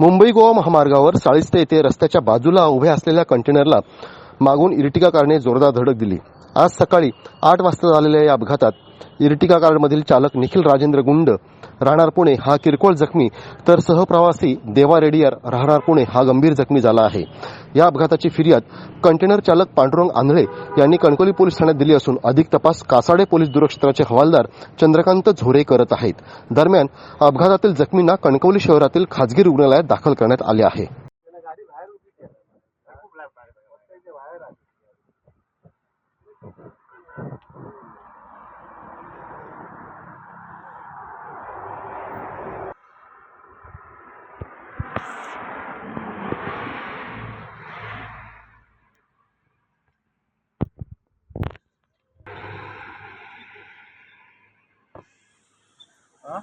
मुंबई गोवा महामार्गावर साळिस्ते येथे रस्त्याच्या बाजूला उभ्या असलेल्या कंटेनरला मागून इर्टिका कारने जोरदार धडक दिली. आज सकाळी आठ वाजता झालेल्या या अपघातात इर्टिका कारमधील चालक निखिल राजेंद्र गुंड राहणार पुणे हा किरकोळ जखमी तर सहप्रवासी देवा रेडियर राहणार पुणे हा गंभीर जखमी झाला आहे. या अपघाताची फिर्याद कंटेनर चालक पांडुरंग आंधळे यांनी कणकोली पोलीस ठाण्यात दिली असून अधिक तपास कासाडे पोलीस दूरक्षेत्राचे हवालदार चंद्रकांत झोरे करत आहेत. दरम्यान अपघातातील जखमींना कणकवली शहरातील खाजगी रुग्णालयात दाखल करण्यात आले आहे. 어?